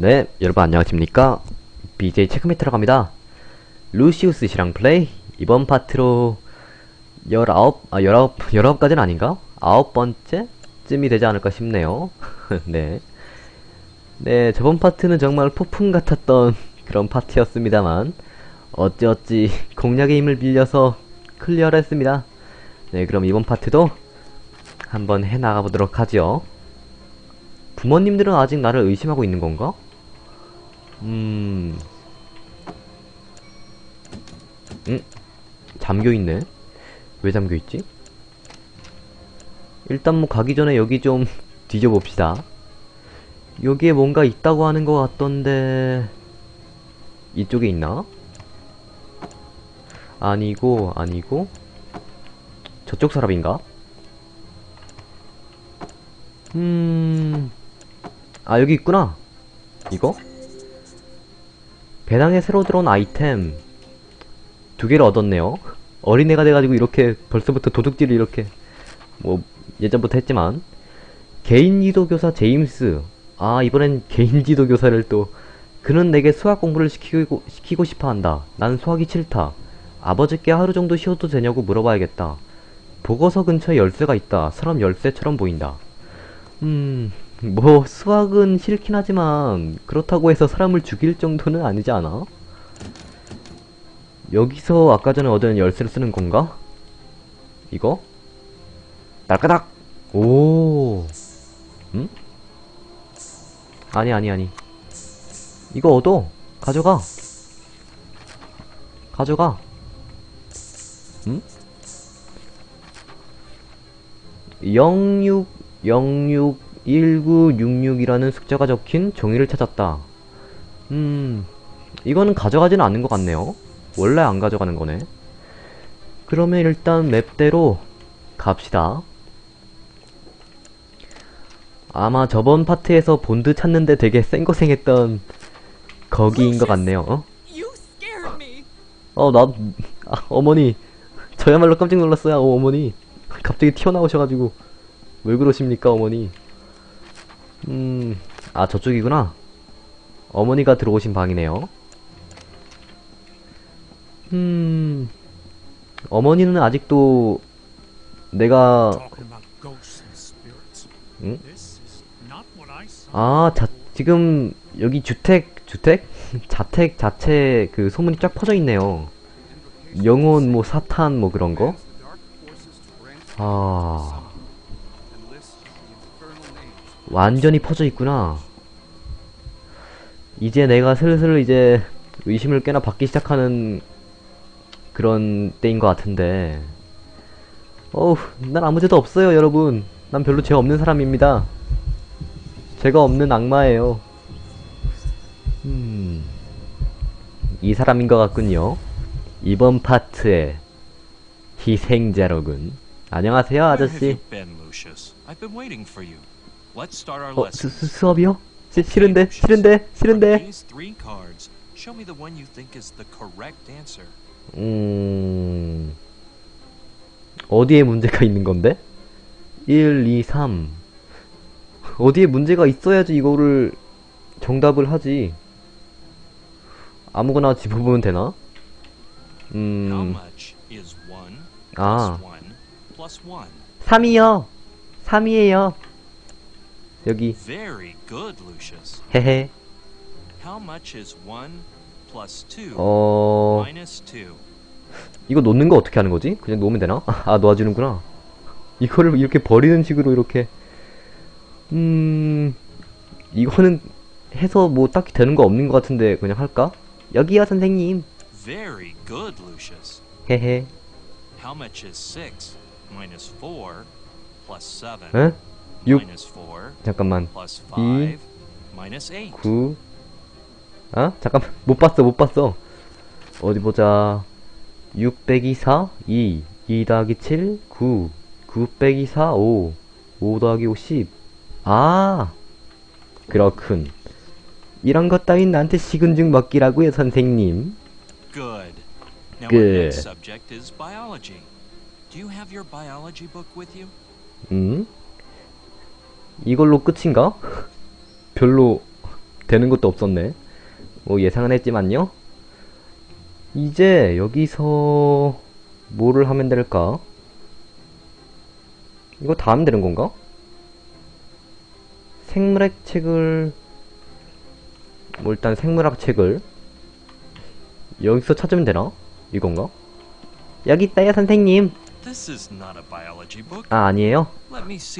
네, 여러분 안녕하십니까? BJ 체크메트라고 합니다. 루시우스 씨랑 플레이 이번 파트로 19, 아 19, 19까지는 아닌가? 아홉 번째? 쯤이 되지 않을까 싶네요. 네. 네, 저번 파트는 정말 폭풍 같았던 그런 파티였습니다만 어찌어찌 공략의 힘을 빌려서 클리어를 했습니다. 네, 그럼 이번 파트도 한번 해나가 보도록 하죠. 부모님들은 아직 나를 의심하고 있는 건가? 음... 응? 잠겨있네? 왜 잠겨있지? 일단 뭐 가기 전에 여기 좀 뒤져봅시다. 여기에 뭔가 있다고 하는 것 같던데... 이쪽에 있나? 아니고, 아니고... 저쪽 사람인가? 음... 아 여기 있구나 이거? 배낭에 새로 들어온 아이템 두 개를 얻었네요. 어린애가 돼가지고 이렇게 벌써부터 도둑질을 이렇게 뭐 예전부터 했지만 개인 지도교사 제임스. 아 이번엔 개인 지도교사를 또 그는 내게 수학 공부를 시키고, 시키고 싶어 한다. 난 수학이 싫다. 아버지께 하루 정도 쉬어도 되냐고 물어봐야겠다. 보고서 근처에 열쇠가 있다. 사람 열쇠처럼 보인다. 음... 뭐 수학은 싫긴 하지만 그렇다고 해서 사람을 죽일 정도는 아니지 않아? 여기서 아까 전에 얻은 열쇠를 쓰는 건가? 이거? 날까닥! 오 응? 아니 아니 아니 이거 얻어 가져가 가져가 응? 06 06 1966이라는 숫자가 적힌 종이를 찾았다. 음, 이거는 가져가지는 않는 것 같네요. 원래 안 가져가는 거네. 그러면 일단 맵대로 갑시다. 아마 저번 파트에서 본드 찾는데 되게 쌩고생했던 거기인 것 같네요. 어? 어, 나, 아, 어머니. 저야말로 깜짝 놀랐어요, 어, 어머니. 갑자기 튀어나오셔가지고. 왜 그러십니까, 어머니. 음, 아, 저쪽이구나. 어머니가 들어오신 방이네요. 음, 어머니는 아직도 내가. 응? 아, 자, 지금 여기 주택, 주택? 자택 자체 그 소문이 쫙 퍼져 있네요. 영혼, 뭐, 사탄, 뭐 그런 거? 아, 완전히 퍼져 있구나. 이제 내가 슬슬 이제 의심을 꽤나 받기 시작하는 그런 때인 것 같은데. 어우, 난 아무 죄도 없어요, 여러분. 난 별로 죄 없는 사람입니다. 죄가 없는 악마예요. 음, 이 사람인 것 같군요. 이번 파트의 희생자로군. 안녕하세요, 아저씨. 어, 수. 수, 수업이요? 시, 싫은데, 싫은데, 싫은데. 음, 어디에 문제가 있는 건데? 1, 2, 3. 어디에 문제가 있어야지 이거를 정답을 하지. 아무거나 집어보면 되나? 음, 아. plus one plus one? 3이요. 3이에요. 여기, Very good, Lucius. 헤헤. How much is one plus two 어, minus two? 이거 놓는 거 어떻게 하는 거지? 그냥 놓으면 되나? 아, 놓아주는구나. 이거를 이렇게 버리는 식으로 이렇게. 음, 이거는 해서 뭐 딱히 되는 거 없는 것 같은데 그냥 할까? 여기요, 선생님. Very good, Lucius. 헤헤. How much is six minus four plus seven 에? 육. minus four 잠깐만. plus 이. five minus eight? 9. 아? 잠깐만. 못 봤어, 못 봤어. 어디 보자. 6 빼기 4, 2. 2 더하기 7, 9. 9 빼기 4, 5. 5 더하기 5, 10. 아! 그렇군. 이런 것 따윈 나한테 식은죽 먹기라고요, 선생님. Good. Now our next subject is biology. Do you have your biology book with you? 음? 이걸로 끝인가? 별로 되는 것도 없었네. 뭐 예상은 했지만요. 이제 여기서 뭐를 하면 될까? 이거 다 하면 되는 건가? 생물학 책을 뭐 일단 생물학 책을 여기서 찾으면 되나? 이건가? 여기 있다요 선생님. 아 아니에요?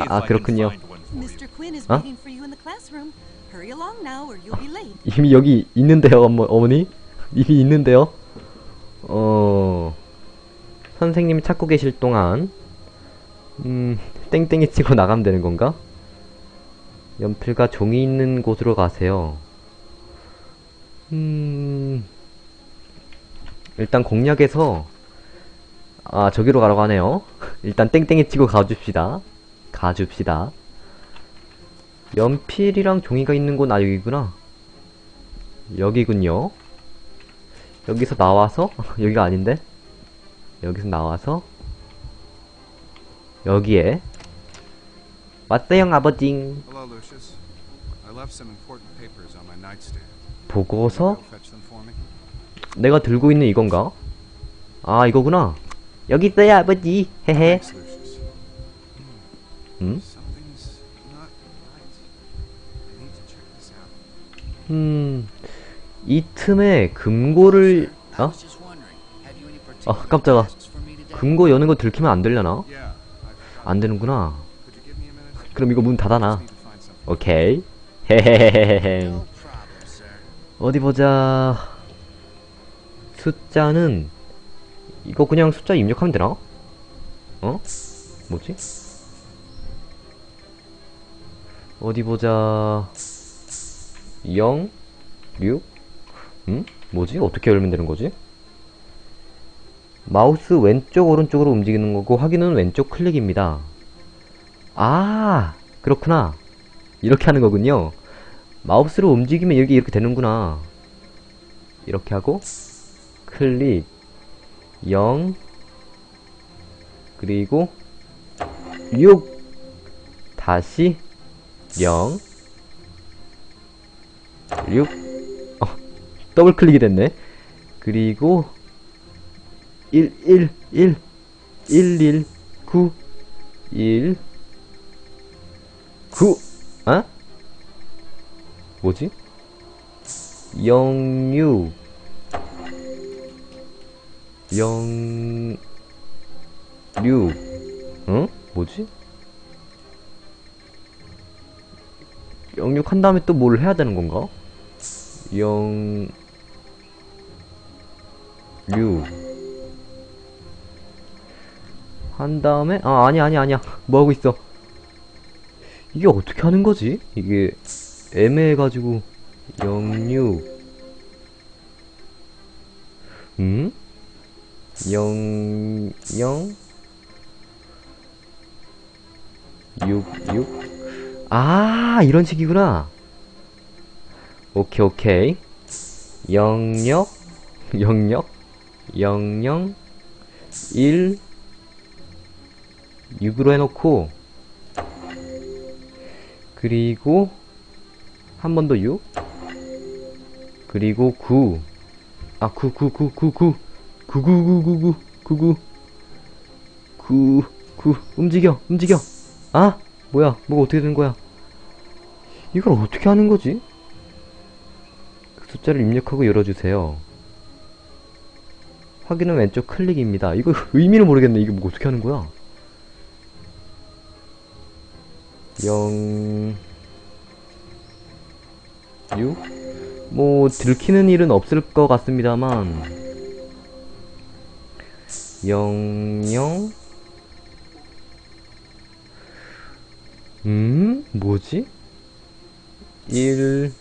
아, can 그렇군요. Find one for you. Mr. Quinn is Huh? waiting for you in the classroom. Hurry along now or you'll be late. 이미 여기 있는데요 어머, 어머니? 이미 있는데요? 어... 선생님이 찾고 계실 동안 음... 땡땡이 치고 나가면 되는 건가? 연필과 종이 있는 곳으로 가세요 음... 일단 공략에서 아 저기로 가라고 하네요 일단 땡땡이 치고 가줍시다 가줍시다 연필이랑 종이가 있는 곳 아 여기구나 여기군요 여기서 나와서 여기가 아닌데 여기서 나와서 여기에 왔어요 nightstand. 보고서. 내가 들고 있는 이건가? 아 이거구나 여기 있어요 아버지 헤헤. 음? 음... 이 틈에 금고를 어? 아 깜짝아 금고 여는 거 들키면 안 되려나? 안 되는구나? 그럼 이거 문 닫아놔. 오케이 헤헤헤헤헤 어디 보자 숫자는 이거 그냥 숫자 입력하면 되나? 어? 뭐지? 어디 보자 0 6 음? 뭐지? 어떻게 열면 되는 거지? 마우스 왼쪽 오른쪽으로 움직이는 거고 확인은 왼쪽 클릭입니다 아 그렇구나 이렇게 하는 거군요 마우스로 움직이면 이렇게 이렇게 되는구나 이렇게 하고 클릭 0 그리고 6 다시 0 6 어, 더블 클릭이 됐네 그리고 1 1 1 1 1 9 1 9 어? 뭐지? 06 0 6 응? 뭐지? 06 한 다음에 또 뭘 해야 되는 건가? 0 6한 다음에 아 아니 아니 아니야. 뭐 하고 있어? 이게 어떻게 하는 거지? 이게 애매해가지고. 06 음? 0 0 6 6 아, 이런 식이구나. 오케이, 오케이. 영역, 영역, 영영, 1, 6으로 해놓고, 그리고, 한 번 더 6, 그리고 9, 아, 9, 9, 9, 9, 9, 9, 9, 9, 9, 9, 9, 9, 9, 움직여, 움직여. 아, 뭐야, 뭐가 어떻게 된 거야? 이걸 어떻게 하는 거지? 그 숫자를 입력하고 열어주세요. 확인은 왼쪽 클릭입니다. 이거 의미를 모르겠네. 이게 뭐 어떻게 하는 거야? 0 6? 뭐 들키는 일은 없을 것 같습니다만 0 0 음? 뭐지? 1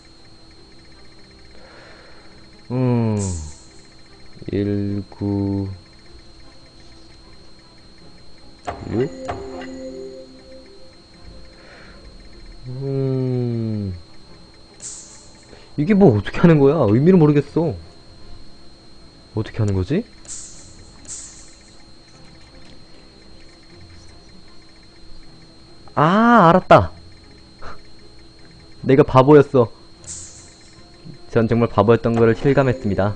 음... 1, 9 6 음... 이게 뭐 어떻게 하는 거야? 의미를 모르겠어. 어떻게 하는 거지? 아, 알았다. 내가 바보였어. 전 정말 바보였던 거를 실감했습니다.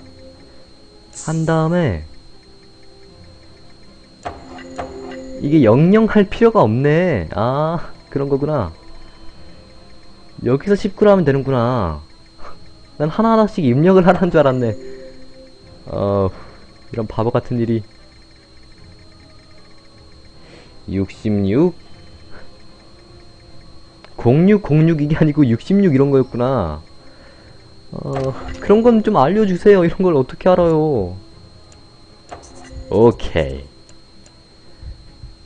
한 다음에 이게 영영 할 필요가 없네. 아 그런 거구나. 여기서 19로 하면 되는구나. 난 하나하나씩 입력을 하라는 줄 알았네. 어 이런 바보 같은 일이. 66 0606 이게 아니고 66 이런 거였구나. 어, 그런 건 좀 알려주세요. 이런 걸 어떻게 알아요? 오케이.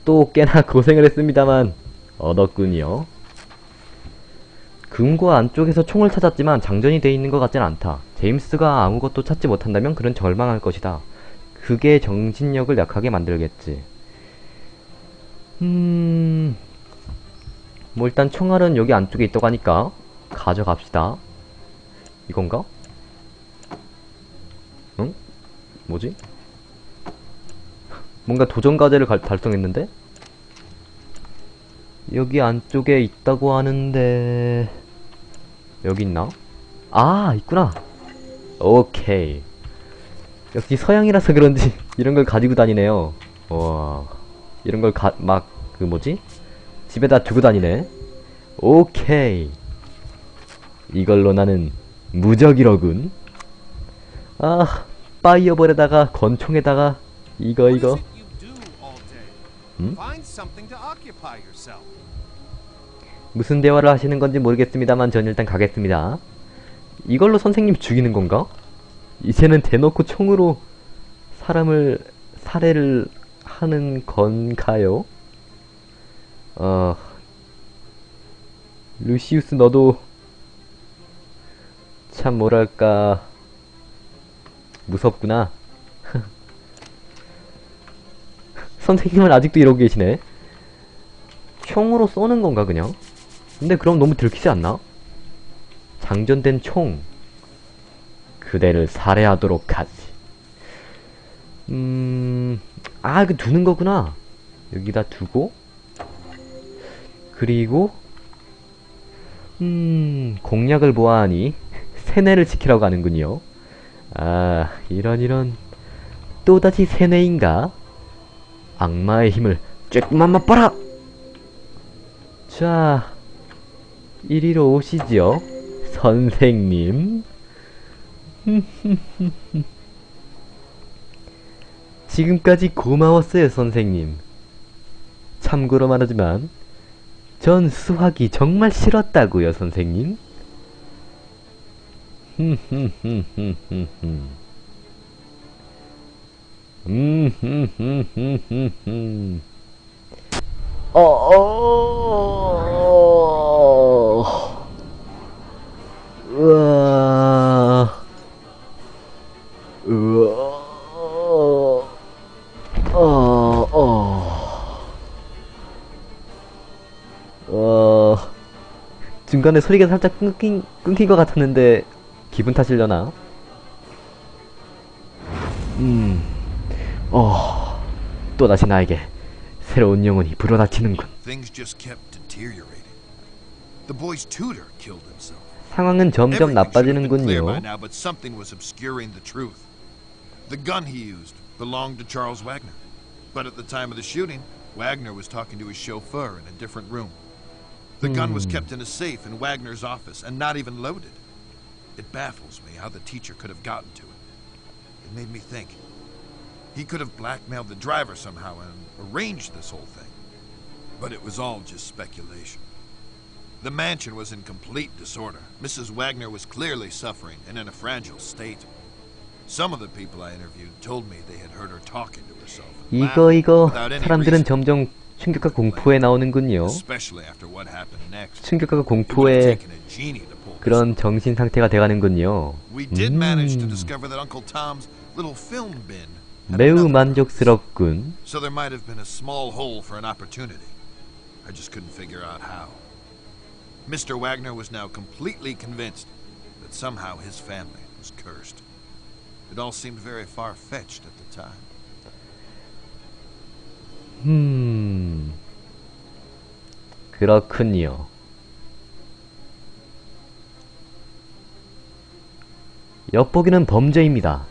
또 꽤나 고생을 했습니다만, 얻었군요. 금고 안쪽에서 총을 찾았지만 장전이 돼 있는 것 같진 않다. 제임스가 아무것도 찾지 못한다면 그는 절망할 것이다. 그게 정신력을 약하게 만들겠지. 음... 뭐 일단 총알은 여기 안쪽에 있다고 하니까 가져갑시다. 이건가? 응? 뭐지? 뭔가 도전 과제를 갈- 달성했는데? 여기 안쪽에 있다고 하는데 여기 있나? 아 있구나 오케이 역시 서양이라서 그런지 이런 걸 가지고 다니네요 와 이런 걸 가, 막, 그 뭐지? 집에다 두고 다니네. 오케이. 이걸로 나는 무적이로군. 아, 파이어볼에다가 권총에다가 이거 이거. yourself. 무슨 대화를 하시는 건지 모르겠습니다만 전 일단 가겠습니다. 이걸로 선생님 죽이는 건가? 이제는 대놓고 총으로 사람을 살해를 하는 건가요? 어... 루시우스 너도 참 뭐랄까 무섭구나. 선생님은 아직도 이러고 계시네. 총으로 쏘는 건가 그냥? 근데 그럼 너무 들키지 않나? 장전된 총 그대를 살해하도록 하지 음... 아 이거 두는 거구나 여기다 두고 그리고 음... 공략을 보아하니 세뇌를 지키라고 하는군요 아 이런 이런 또다시 세뇌인가? 악마의 힘을 쬐끔만 맛봐라! 자, 이리로 오시죠, 선생님. 지금까지 고마웠어요, 선생님. 참고로 말하지만, 전 수학이 정말 싫었다고요, 선생님. 음, 어, 어, 우와, 우와, 어, 어, 어, 중간에 소리가 살짝 끊긴, 끊긴 것 같았는데, 기분 탓이려나? 음, 어, 또다시 나에게 새로운 영혼이 불어닥치는군. 상황은 점점 나빠지는군요. The gun he used belonged to Charles Wagner. But at the time of the shooting, Wagner was talking to his chauffeur in a different room. The gun was kept in a safe in Wagner's office and not even loaded. It baffles me how the teacher could have gotten to it. It made me think. He could have blackmailed the driver somehow and arranged this whole thing. But it was all just speculation. The mansion was in complete disorder. Mrs. Wagner was clearly suffering and in a fragile state. Some of the people I interviewed told me they had heard her talking to herself. and 이거 laughing 이거 without any 사람들은 reason, 점점 충격과 공포에 나오는군요. especially after what happened next. 충격과 It would have 공포에 그런 정신 상태가 돼가는군요. 음, 매우 만족스럽군. So there might have been a small hole for an opportunity. I just couldn't figure out how. Mr. Wagner was now completely convinced that somehow his family was cursed. It all seemed very far fetched at the time. 음, 그렇군요. 엿보기는 범죄입니다.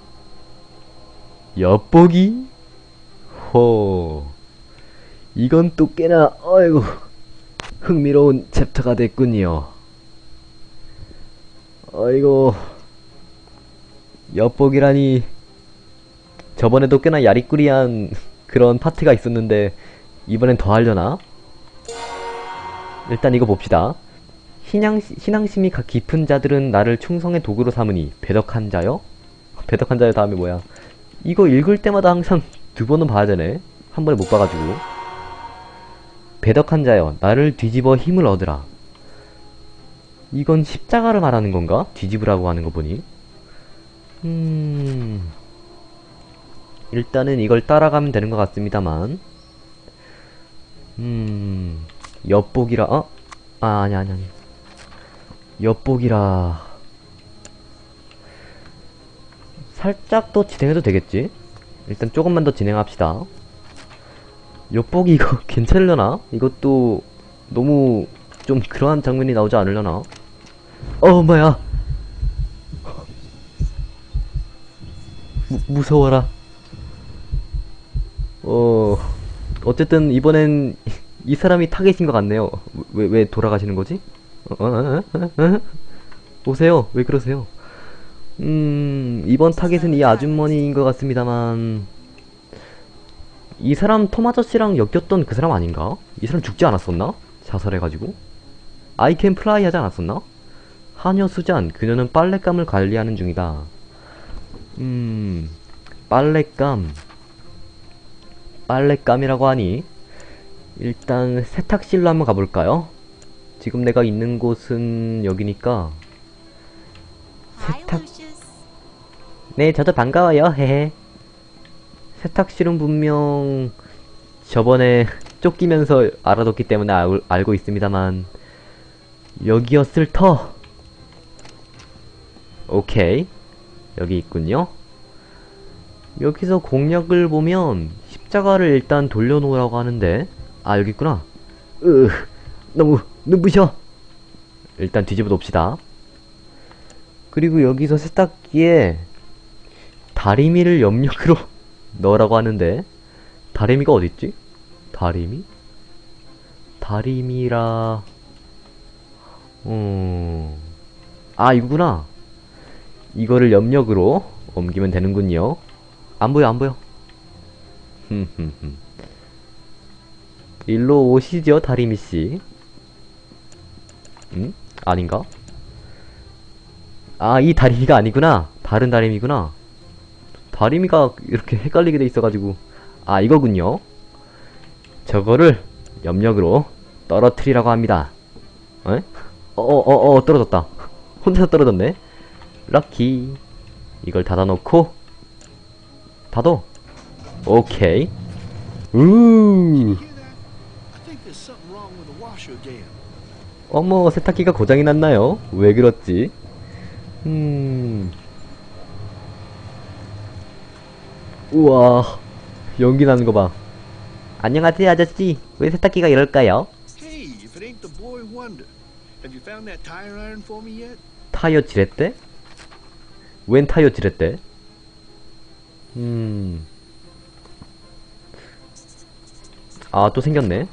엿보기? 호. 이건 또 꽤나, 어이구, 흥미로운 챕터가 됐군요. 어이구, 엿보기라니, 저번에도 꽤나 야리꾸리한 그런 파트가 있었는데, 이번엔 더 하려나? 일단 이거 봅시다. 신앙, 신앙심이 가- 깊은 자들은 나를 충성의 도구로 삼으니 배덕한 자요? 배덕한 자요 다음에 뭐야? 이거 읽을 때마다 항상 두 번은 봐야 되네. 한 번에 못 봐가지고. 배덕한 자요, 나를 뒤집어 힘을 얻으라. 이건 십자가를 말하는 건가? 뒤집으라고 하는 거 보니. 음. 일단은 이걸 따라가면 되는 것 같습니다만. 음. 엿보기라, 어? 아, 아니, 아니, 아니. 엿보기라. 살짝 더 진행해도 되겠지? 일단 조금만 더 진행합시다. 엿보기 이거 괜찮으려나? 이것도 너무 좀 그러한 장면이 나오지 않으려나? 어, 뭐야. 무, 무서워라. 어, 어쨌든 이번엔 이 사람이 타겟인 것 같네요. 왜, 왜 돌아가시는 거지? 어, 어, 어? 오세요. 왜 그러세요? 음, 이번 타겟은 이 아주머니인 것 같습니다만, 이 사람 톰 아저씨랑 엮였던 그 사람 아닌가? 이 사람 죽지 않았었나? 자살해가지고? I can fly 하지 않았었나? 하녀 수잔, 그녀는 빨랫감을 관리하는 중이다. 음, 빨랫감. 빨랫감이라고 하니, 일단 세탁실로 한번 가볼까요? 지금 내가 있는 곳은 여기니까 세탁-. 네 저도 반가워요. 헤헤. 세탁실은 분명 저번에 쫓기면서 알아뒀기 때문에 알, 알고 있습니다만 여기였을 터. 오케이. 여기 있군요. 여기서 공략을 보면 십자가를 일단 돌려놓으라고 하는데 아 여기 있구나. 으 너무 눈부셔. 일단 뒤집어 놓읍시다. 그리고 여기서 세탁기에 다리미를 염력으로 넣으라고 하는데 다리미가 어딨지? 다리미? 다리미라 음... 아 이거구나. 이거를 염력으로 옮기면 되는군요. 안 보여 안 보여. 흠흠흠 일로 오시죠 다리미씨 음? 아닌가? 아, 이 다리미가 아니구나. 다른 다리미구나. 다리미가 이렇게 헷갈리게 돼 있어가지고. 아, 이거군요. 저거를 염력으로 떨어뜨리라고 합니다. 에? 어, 어, 어, 어, 떨어졌다. 혼자 떨어졌네. 럭키. 이걸 닫아놓고, 닫어. 오케이. 우. 어머, 세탁기가 고장이 났나요? 왜 그렇지? 음. 우와, 연기 나는 거 봐. 안녕하세요, 아저씨. 왜 세탁기가 이럴까요? 타이어 지렛대? 웬 타이어 지렛대? 음. 아, 또 생겼네.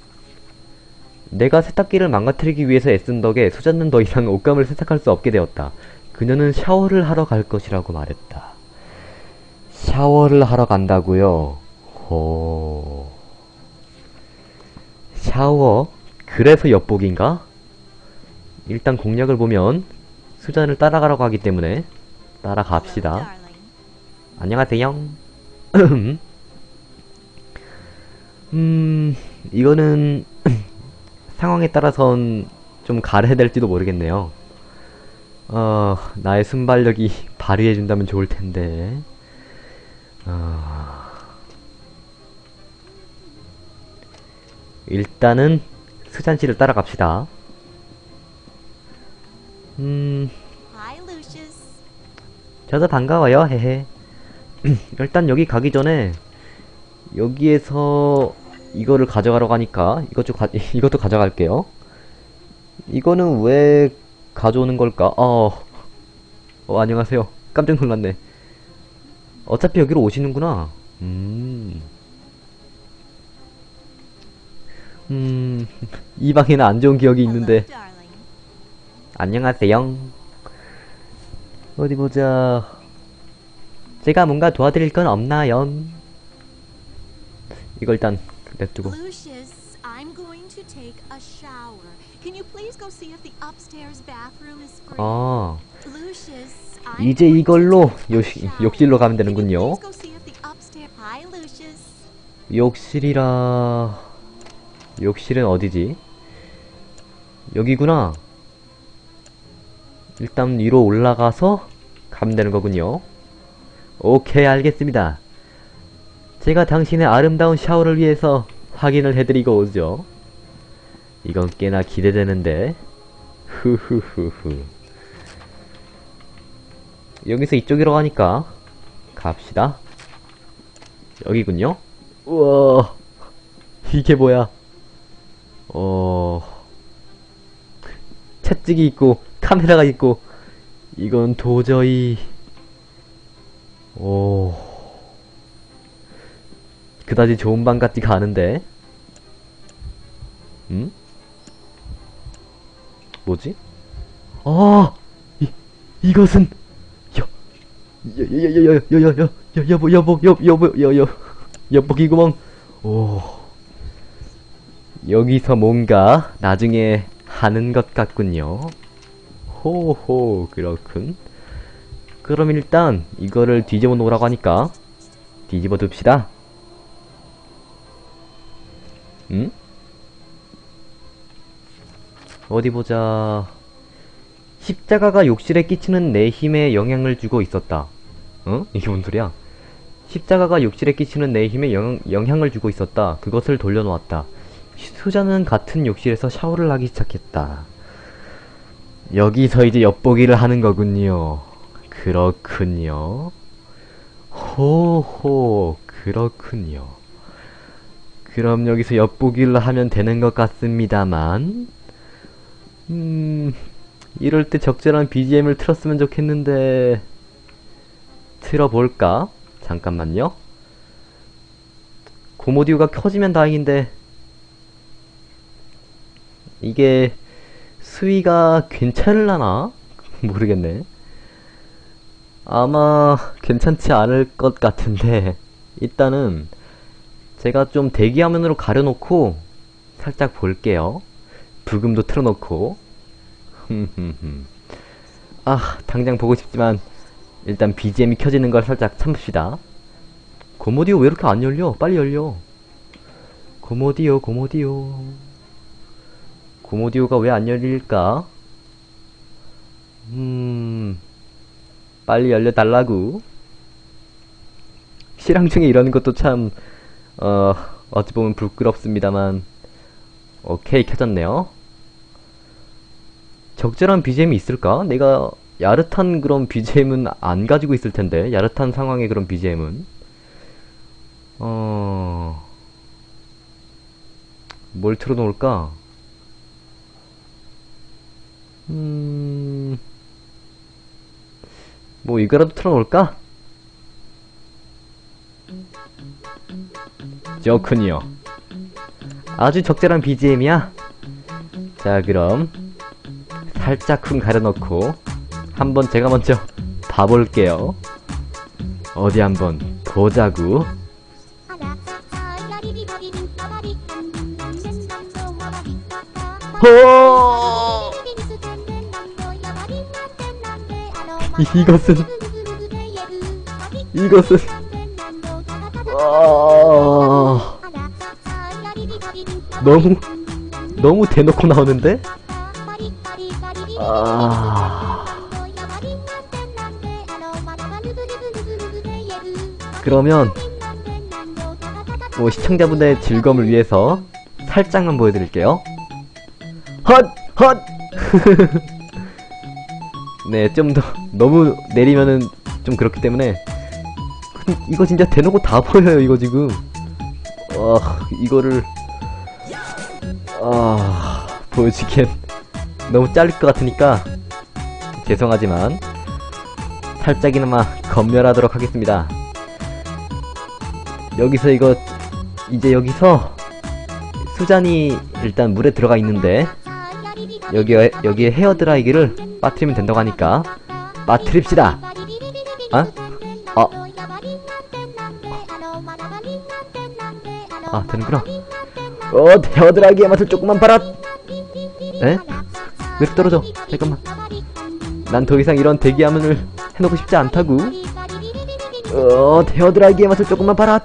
내가 세탁기를 망가뜨리기 위해서 애쓴 덕에 수잔는 더 이상 옷감을 세탁할 수 없게 되었다. 그녀는 샤워를 하러 갈 것이라고 말했다. 샤워를 하러 간다고요? 호. 샤워? 그래서 엿보기인가? 일단 공략을 보면 수잔을 따라가라고 하기 때문에 따라갑시다. 안녕하세요. 음, 이거는 상황에 따라선 좀 가려야 될지도 모르겠네요. 어, 나의 순발력이 발휘해준다면 좋을 텐데. 어... 일단은 수잔 씨를 따라갑시다. 음. 저도 반가워요, 헤헤. 일단 여기 가기 전에 여기에서 이거를 가져가려고 하니까 이것 좀 가, 이것도 가져갈게요. 이거는 왜 가져오는 걸까? 어, 어 안녕하세요. 깜짝 놀랐네. 어차피 여기로 오시는구나. 음. 음, 이 방에는 안 좋은 기억이 있는데. 안녕하세요. 어디 보자. 제가 뭔가 도와드릴 건 없나요? 이거 일단 냅두고. Lucius, I'm going to take a shower. Can you please go see if the upstairs bathroom is free? 아, Lucius, I'm 이제 이걸로 take a 욕, shower. 욕실로 가면 되는군요. 욕실이라... 욕실은 어디지? 여기구나. 일단 위로 올라가서 가면 되는 거군요. 오케이, 알겠습니다. 제가 당신의 아름다운 샤워를 위해서 확인을 해드리고 오죠. 이건 꽤나 기대되는데. 후후후후. 여기서 이쪽으로 가니까 갑시다. 여기군요. 우와 이게 뭐야 어 채찍이 있고 카메라가 있고 이건 도저히 오 그다지 좋은 방 같지가 않은데 음? 뭐지? 아 이, 이것은 여, 여, 여, 여, 여, 여, 여, 여, 여, 여보, 여보, 여, 여보, 여, 여, 여보기구멍. 오. 여기서 뭔가 나중에 하는 것 같군요. 호호, 그렇군. 그럼 일단 이거를 뒤집어 놓으라고 하니까 뒤집어 둡시다. 응? 어디 보자. 십자가가 욕실에 끼치는 내 힘에 영향을 주고 있었다. 어? 이게 뭔 소리야? 십자가가 욕실에 끼치는 내 힘에 영, 영향을 주고 있었다. 그것을 돌려놓았다. 수자는 같은 욕실에서 샤워를 하기 시작했다. 여기서 이제 엿보기를 하는 거군요. 그렇군요. 호호, 그렇군요. 그럼 여기서 엿보기를 하면 되는 것 같습니다만, 음, 이럴 때 적절한 BGM을 틀었으면 좋겠는데, 틀어볼까? 잠깐만요. 고모디오가 켜지면 다행인데, 이게, 수위가 괜찮을라나? 모르겠네. 아마, 괜찮지 않을 것 같은데, 일단은, 제가 좀 대기화면으로 가려놓고, 살짝 볼게요. 부금도 틀어놓고. 아, 당장 보고 싶지만, 일단 BGM이 켜지는 걸 살짝 참읍시다. 고모디오 왜 이렇게 안 열려? 빨리 열려. 고모디오, 고모디오. 고모디오가 왜 안 열릴까? 음, 빨리 열려달라고. 실황 중에 이러는 것도 참, 어, 어찌 보면 부끄럽습니다만. 오케이, 켜졌네요. 적절한 BGM이 있을까? 내가 야릇한 그런 BGM은 안 가지고 있을 텐데, 야릇한 상황의 그런 BGM은. 어, 뭘 틀어놓을까? 음, 뭐 이거라도 틀어놓을까? 좋군요. 아주 적절한 BGM이야. 자, 그럼 살짝 쿵 가려놓고 한번 제가 먼저 봐볼게요. 어디 한번 보자구. 호! 이것은 이것은 와 너무 너무 대놓고 나오는데? 아 그러면 뭐 시청자분들의 즐거움을 위해서 살짝만 보여드릴게요. 헛! 헛! 네, 좀 더 너무 내리면은 좀 그렇기 때문에 이거 진짜 대놓고 다 보여요, 이거 지금. 아, 이거를 아, 보여주기엔 너무 자를 것 같으니까 죄송하지만 살짝이나마 검열하도록 하겠습니다. 여기서 이거 이제 여기서 수잔이 일단 물에 들어가 있는데 여기에 여기에 헤어 드라이기를 빠뜨리면 된다고 하니까 빠뜨립시다. 아? 아. 아 되는구나. 어 헤어 드라이기의 맛을 조금만 봐라. 에? 왜 떨어져? 잠깐만. 난 더 이상 이런 대기하면을 해놓고 싶지 않다고. 어 헤어 드라이기의 맛을 조금만 봐라.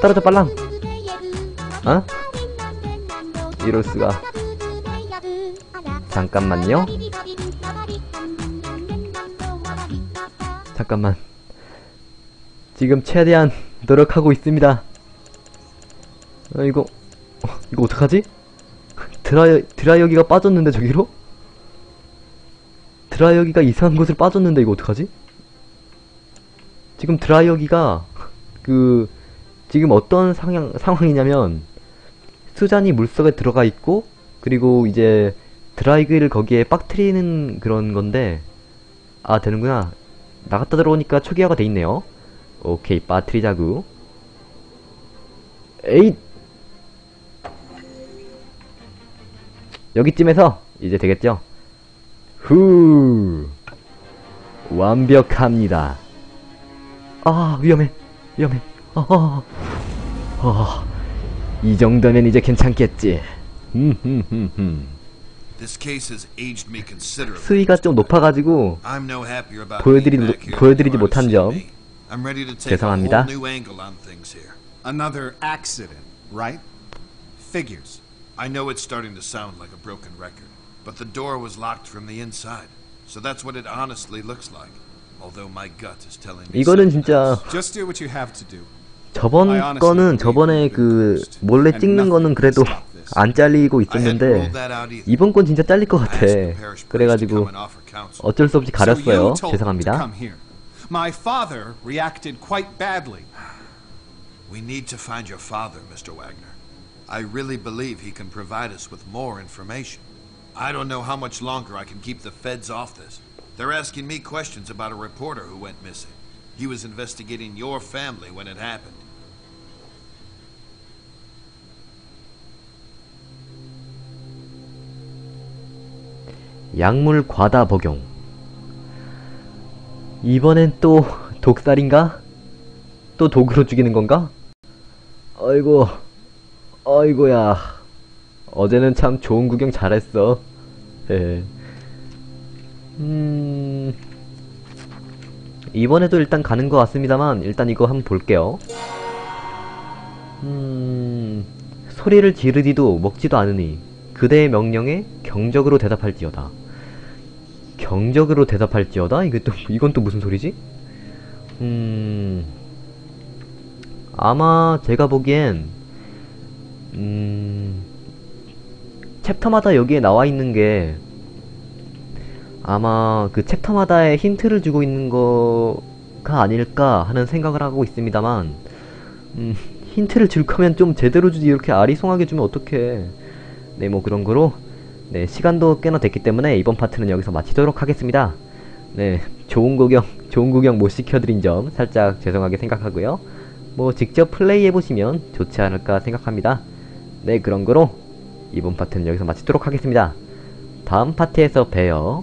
떨어져 빨랑. 어? 이럴 수가. 잠깐만요. 잠깐만. 지금 최대한 노력하고 있습니다. 어, 이거, 어, 이거 어떡하지? 드라이, 드라이어기가 빠졌는데, 저기로? 드라이어기가 이상한 곳을 빠졌는데, 이거 어떡하지? 지금 드라이어기가, 그, 지금 어떤 상황, 상황이냐면, 수잔이 물속에 들어가 있고, 그리고 이제, 드라이기를 거기에 빡트리는 그런 건데, 아, 되는구나. 나갔다 들어오니까 초기화가 돼 있네요. 오케이, 빠트리자구. 에잇! 여기쯤에서 이제 되겠죠? 후! 완벽합니다. 아, 위험해. 위험해. 아, 아, 이 정도면 이제 괜찮겠지. 수위가 좀 높아가지고 보여드리- 보여드리지 못한 점. 죄송합니다. Another accident, right? Figures. I know it's starting to sound like a broken record, but the door was locked from the inside. So that's what it honestly looks like. Although my gut is telling me 이거는 진짜. Just do what you have to do. 저번 거는 저번에 그 몰래 찍는 거는 그래도 안 잘리고 있었는데. 이번 건 진짜 잘릴 것 같아. 그래가지고. 어쩔 수 없이 가렸어요. 죄송합니다. My father reacted quite badly. We need to find your father, Mr. Wagner. I really believe he can provide us with more information. I don't know how much longer I can keep the feds off this. They're asking me questions about a reporter who went missing. He was investigating your family when it happened. 약물 과다 복용. 이번엔 또 독살인가? 또 독으로 죽이는 건가? 아이고, 아이고야. 어제는 참 좋은 구경 잘했어. 예. 음. 이번에도 일단 가는 것 같습니다만, 일단 이거 한번 볼게요. 음. 소리를 지르디도 먹지도 않으니, 그대의 명령에 경적으로 대답할지어다. 경적으로 대답할지어다? 이게 또, 이건 또 무슨 소리지? 음, 아마 제가 보기엔, 음, 챕터마다 여기에 나와 있는 게, 아마 그 챕터마다의 힌트를 주고 있는 거가 아닐까 하는 생각을 하고 있습니다만, 음, 힌트를 줄 거면 좀 제대로 주지 이렇게 아리송하게 주면 어떡해. 네, 뭐 그런 거로 네, 시간도 꽤나 됐기 때문에 이번 파트는 여기서 마치도록 하겠습니다. 네, 좋은 구경, 좋은 구경 못 시켜드린 점 살짝 죄송하게 생각하고요. 뭐 직접 플레이해보시면 좋지 않을까 생각합니다. 네, 그런 거로 이번 파트는 여기서 마치도록 하겠습니다. 다음 파트에서 봬요.